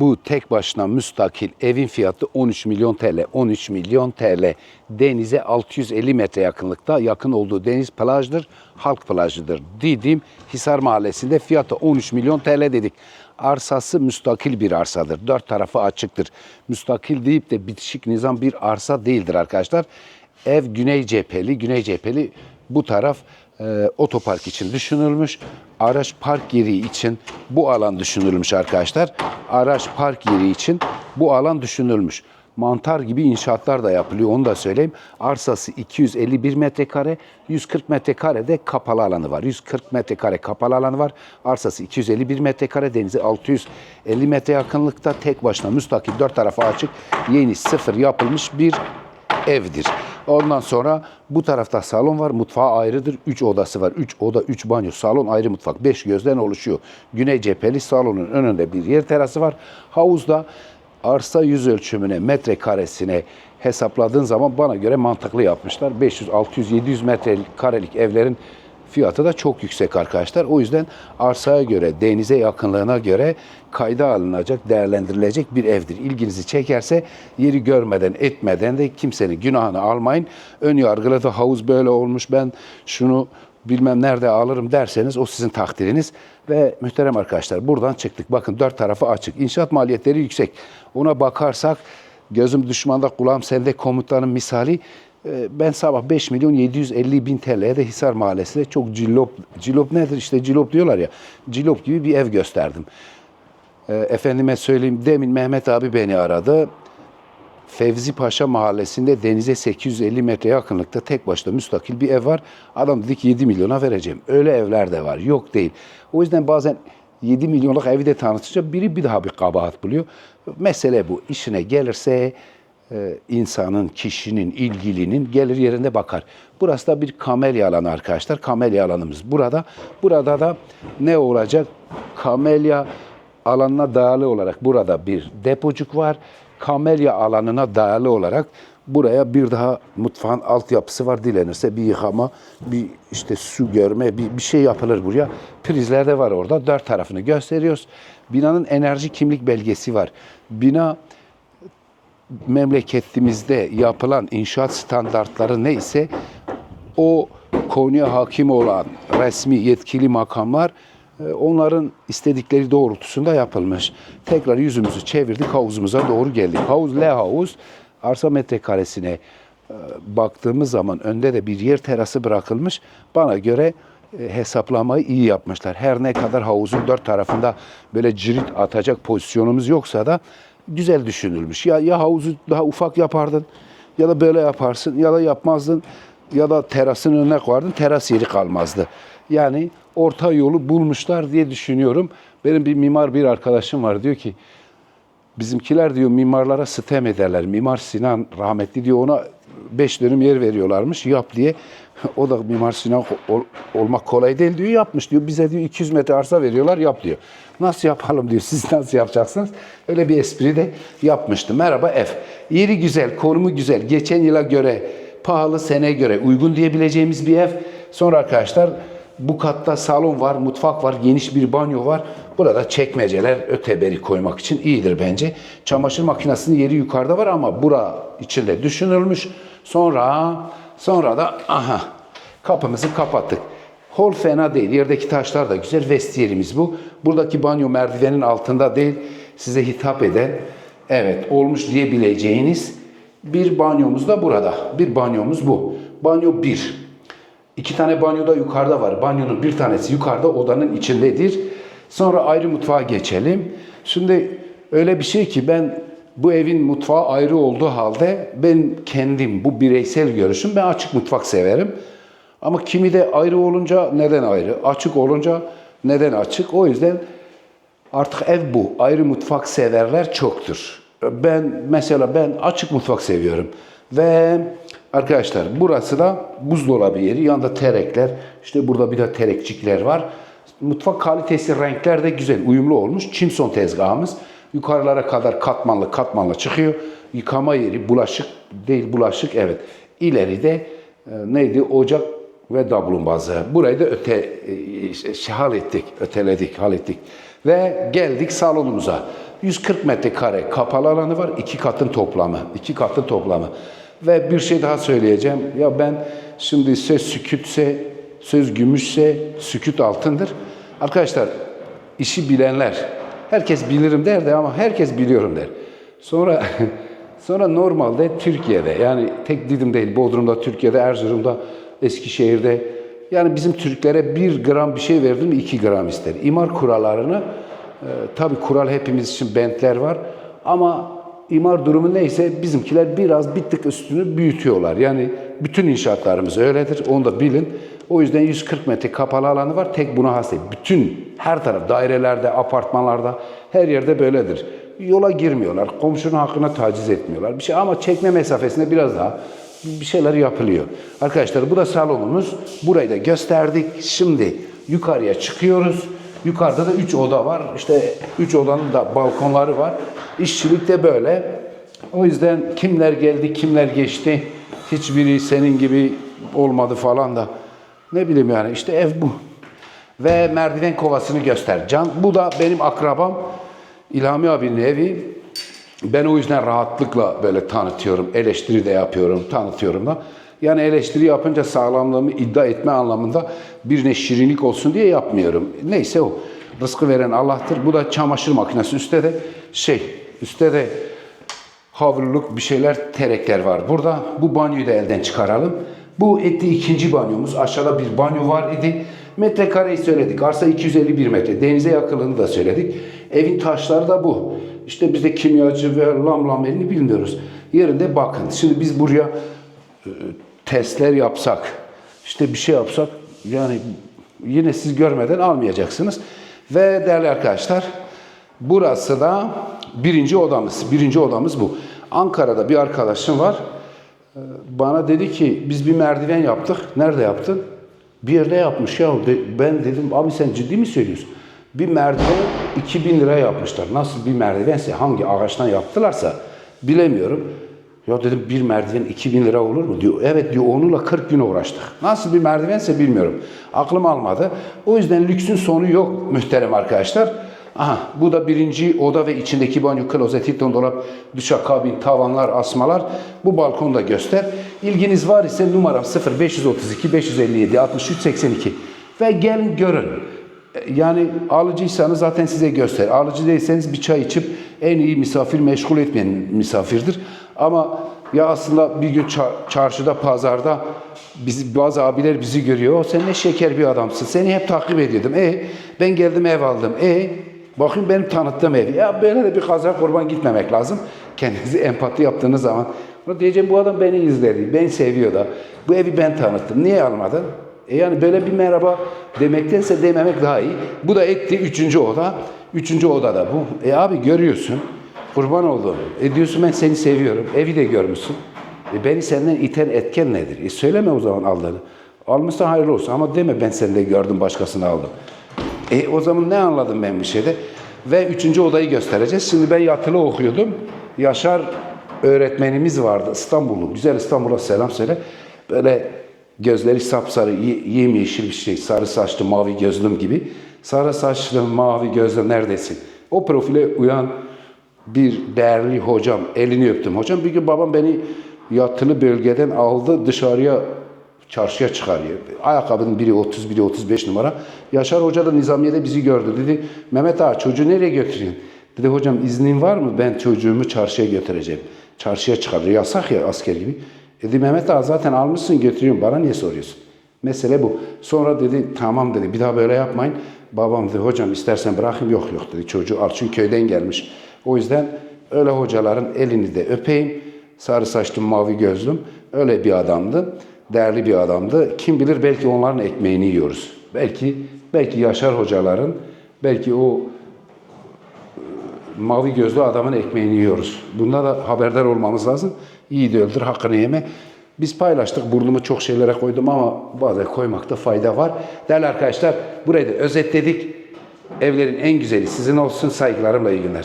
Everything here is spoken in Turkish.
Bu tek başına müstakil evin fiyatı 13 milyon TL. 13 milyon TL. Denize 650 metre yakınlıkta yakın olduğu deniz plajdır, halk plajıdır. Didim Hisar Mahallesi'nde fiyatı 13 milyon TL dedik. Arsası müstakil bir arsadır. Dört tarafı açıktır. Müstakil deyip de bitişik nizam bir arsa değildir arkadaşlar. Ev güney cepheli, güney cepheli bu taraf e, otopark için düşünülmüş. Araç park yeri için bu alan düşünülmüş arkadaşlar. Araç park yeri için bu alan düşünülmüş. Mantar gibi inşaatlar da yapılıyor onu da söyleyeyim. Arsası 251 metrekare, 140 metrekare de kapalı alanı var. 140 metrekare kapalı alanı var. Arsası 251 metrekare, denize 650 metre yakınlıkta tek başına müstakil dört tarafı açık yeni sıfır yapılmış bir evdir. Ondan sonra bu tarafta salon var. Mutfağı ayrıdır. 3 odası var. 3 oda, 3 banyo, salon ayrı mutfak. 5 gözden oluşuyor. Güney cepheli salonun önünde bir yer terası var. Havuzda arsa yüz ölçümüne, metrekaresine hesapladığın zaman bana göre mantıklı yapmışlar. 500, 600, 700 metrekarelik evlerin Fiyatı da çok yüksek arkadaşlar. O yüzden arsaya göre, denize yakınlığına göre kayda alınacak, değerlendirilecek bir evdir. İlginizi çekerse yeri görmeden, etmeden de kimsenin günahını almayın. Ön yargılı da havuz böyle olmuş, ben şunu bilmem nerede alırım derseniz o sizin takdiriniz. Ve muhterem arkadaşlar buradan çıktık. Bakın dört tarafı açık. İnşaat maliyetleri yüksek. Ona bakarsak gözüm düşmanda kulağım sende komutanın misali ben sabah 5 milyon 750 bin TL'ye de Hisar Mahallesi'nde çok cillop, cillop nedir işte cillop diyorlar ya, cillop gibi bir ev gösterdim. Ee, efendime söyleyeyim demin Mehmet abi beni aradı. Fevzi Paşa Mahallesi'nde denize 850 metre yakınlıkta tek başına müstakil bir ev var. Adam dedi ki 7 milyona vereceğim. Öyle evler de var. Yok değil. O yüzden bazen 7 milyonluk evi de tanıtınca biri bir daha bir kabahat buluyor. Mesele bu. İşine gelirse e, insanın, kişinin, ilgilinin gelir yerinde bakar. Burası da bir kamelya alanı arkadaşlar. Kamelya alanımız burada. Burada da ne olacak? Kamelya alanına dayalı olarak burada bir depocuk var. Kamelya alanına dayalı olarak buraya bir daha mutfağın altyapısı var. Dilenirse bir yıkama, bir işte su görme, bir, bir şey yapılır buraya. Prizler de var orada. Dört tarafını gösteriyoruz. Binanın enerji kimlik belgesi var. Bina memleketimizde yapılan inşaat standartları neyse o konuya hakim olan resmi yetkili makamlar e, onların istedikleri doğrultusunda yapılmış. Tekrar yüzümüzü çevirdik havuzumuza doğru geldik. Havuz L havuz arsa metrekaresine e, baktığımız zaman önde de bir yer terası bırakılmış. Bana göre e, hesaplamayı iyi yapmışlar. Her ne kadar havuzun dört tarafında böyle cirit atacak pozisyonumuz yoksa da güzel düşünülmüş. Ya ya havuzu daha ufak yapardın ya da böyle yaparsın ya da yapmazdın ya da terasın önüne koyardın teras yeri kalmazdı. Yani orta yolu bulmuşlar diye düşünüyorum. Benim bir mimar bir arkadaşım var diyor ki bizimkiler diyor mimarlara sitem ederler. Mimar Sinan rahmetli diyor ona 5 dönüm yer veriyorlarmış yap diye. O da Mimar Sinan ol- olmak kolay değil diyor yapmış diyor. Bize diyor 200 metre arsa veriyorlar yap diyor. Nasıl yapalım diyor. Siz nasıl yapacaksınız? Öyle bir espri de yapmıştı. Merhaba ev. Yeri güzel, konumu güzel. Geçen yıla göre pahalı, sene göre uygun diyebileceğimiz bir ev. Sonra arkadaşlar bu katta salon var, mutfak var, geniş bir banyo var. Burada çekmeceler öteberi koymak için iyidir bence. Çamaşır makinesinin yeri yukarıda var ama bura içinde düşünülmüş. Sonra sonra da aha kapımızı kapattık. Hol fena değil. Yerdeki taşlar da güzel. Vestiyerimiz bu. Buradaki banyo merdivenin altında değil. Size hitap eden, evet olmuş diyebileceğiniz bir banyomuz da burada. Bir banyomuz bu. Banyo 1. İki tane banyo da yukarıda var. Banyonun bir tanesi yukarıda odanın içindedir. Sonra ayrı mutfağa geçelim. Şimdi öyle bir şey ki ben bu evin mutfağı ayrı olduğu halde ben kendim bu bireysel görüşüm ben açık mutfak severim. Ama kimi de ayrı olunca neden ayrı? Açık olunca neden açık? O yüzden artık ev bu. Ayrı mutfak severler çoktur. Ben mesela ben açık mutfak seviyorum. Ve arkadaşlar burası da buzdolabı yeri. Yanında terekler. İşte burada bir de terekçikler var. Mutfak kalitesi renkler de güzel, uyumlu olmuş. Çimson tezgahımız. Yukarılara kadar katmanlı katmanlı çıkıyor. Yıkama yeri, bulaşık değil bulaşık evet. İleride e, neydi? Ocak ve dablumbazı. Burayı da öte e, şey, hal ettik, öteledik, hal ettik. Ve geldik salonumuza. 140 metrekare kapalı alanı var. iki katın toplamı. iki katın toplamı. Ve bir şey daha söyleyeceğim. Ya ben şimdi söz sükütse, söz gümüşse süküt altındır. Arkadaşlar işi bilenler, herkes bilirim der de ama herkes biliyorum der. Sonra sonra normalde Türkiye'de yani tek Didim değil Bodrum'da, Türkiye'de, Erzurum'da, Eskişehir'de yani bizim Türklere bir gram bir şey verdim iki gram ister. İmar kurallarını e, tabi kural hepimiz için bentler var ama imar durumu neyse bizimkiler biraz bir tık üstünü büyütüyorlar. Yani bütün inşaatlarımız öyledir. Onu da bilin. O yüzden 140 metre kapalı alanı var. Tek buna has değil. Bütün her taraf dairelerde, apartmanlarda her yerde böyledir. Yola girmiyorlar. Komşunun hakkına taciz etmiyorlar. Bir şey ama çekme mesafesinde biraz daha bir şeyler yapılıyor. Arkadaşlar bu da salonumuz. Burayı da gösterdik. Şimdi yukarıya çıkıyoruz. Yukarıda da 3 oda var. İşte 3 odanın da balkonları var. İşçilik de böyle. O yüzden kimler geldi, kimler geçti. Hiçbiri senin gibi olmadı falan da. Ne bileyim yani işte ev bu. Ve merdiven kovasını göster. Can bu da benim akrabam. İlhami abinin evi. Ben o yüzden rahatlıkla böyle tanıtıyorum. Eleştiri de yapıyorum, tanıtıyorum da. Yani eleştiri yapınca sağlamlığımı iddia etme anlamında birine şirinlik olsun diye yapmıyorum. Neyse o. Rızkı veren Allah'tır. Bu da çamaşır makinesi. Üstte de şey, üstte de havluluk bir şeyler, terekler var. Burada bu banyoyu da elden çıkaralım. Bu etli ikinci banyomuz. Aşağıda bir banyo var idi. Metrekareyi söyledik. Arsa 251 metre. Denize yakınlığını da söyledik. Evin taşları da bu. İşte biz de kimyacı ve lam lam elini bilmiyoruz. Yerinde bakın. Şimdi biz buraya e, testler yapsak, işte bir şey yapsak yani yine siz görmeden almayacaksınız. Ve değerli arkadaşlar burası da birinci odamız. Birinci odamız bu. Ankara'da bir arkadaşım var. Bana dedi ki biz bir merdiven yaptık. Nerede yaptın? Bir yerde yapmış ya. Ben dedim abi sen ciddi mi söylüyorsun? Bir merdiven 2000 lira yapmışlar. Nasıl bir merdivense hangi ağaçtan yaptılarsa bilemiyorum. Ya dedim bir merdiven 2000 lira olur mu diyor. Evet diyor onunla 40 gün uğraştık. Nasıl bir merdivense bilmiyorum. Aklım almadı. O yüzden lüksün sonu yok muhterem arkadaşlar. Aha bu da birinci oda ve içindeki banyo, klozet, Hilton dolap, duşakabin, tavanlar, asmalar. Bu balkonu da göster. İlginiz var ise numaram 0532 557 63 82 ve gelin görün. Yani alıcıysanız zaten size göster. Alıcı değilseniz bir çay içip en iyi misafir meşgul etmeyen misafirdir. Ama ya aslında bir gün ça- çarşıda, pazarda biz, bazı abiler bizi görüyor. "O Sen ne şeker bir adamsın. Seni hep takip ediyordum. E ben geldim ev aldım. E bakın benim tanıttığım ev. Ya böyle de bir kaza kurban gitmemek lazım. Kendinizi empati yaptığınız zaman "Ulan diyeceğim bu adam beni izledi. Beni seviyor da. Bu evi ben tanıttım. Niye almadın? E yani böyle bir merhaba demektense dememek daha iyi. Bu da etti üçüncü oda. Üçüncü oda da bu. E abi görüyorsun. Kurban oldum. E diyorsun ben seni seviyorum. Evi de görmüşsün. E beni senden iten etken nedir? E söyleme o zaman aldığını. Almışsan hayırlı olsun ama deme ben seni de gördüm başkasını aldım. E o zaman ne anladım ben bir şeyde? Ve üçüncü odayı göstereceğiz. Şimdi ben yatılı okuyordum. Yaşar öğretmenimiz vardı İstanbullu. Güzel İstanbul'a selam söyle. Böyle gözleri sapsarı, ye- yemyeşil bir şey. Sarı saçlı, mavi gözlüm gibi. Sarı saçlı, mavi gözlüm neredesin? O profile uyan bir değerli hocam. Elini öptüm. Hocam bir gün babam beni yatılı bölgeden aldı dışarıya çarşıya çıkarıyor. Ayakkabının biri 30, biri 35 numara. Yaşar Hoca da Nizamiye'de bizi gördü. Dedi Mehmet ağa çocuğu nereye götürüyorsun? Dedi hocam iznin var mı? Ben çocuğumu çarşıya götüreceğim. Çarşıya çıkarıyor. Yasak ya asker gibi. Dedi Mehmet ağa zaten almışsın götürüyorsun. Bana niye soruyorsun? Mesele bu. Sonra dedi tamam dedi bir daha böyle yapmayın. Babam dedi hocam istersen bırakayım. Yok yok dedi çocuğu çünkü köyden gelmiş. O yüzden öyle hocaların elini de öpeyim. Sarı saçlı mavi gözlüm öyle bir adamdı. Değerli bir adamdı. Kim bilir belki onların ekmeğini yiyoruz. Belki belki Yaşar hocaların belki o mavi gözlü adamın ekmeğini yiyoruz. Bunda da haberdar olmamız lazım. İyi de öldür, hakkını yeme. Biz paylaştık, burnumu çok şeylere koydum ama bazen koymakta fayda var. Değerli arkadaşlar, burayı da özetledik. Evlerin en güzeli sizin olsun. Saygılarımla iyi günler.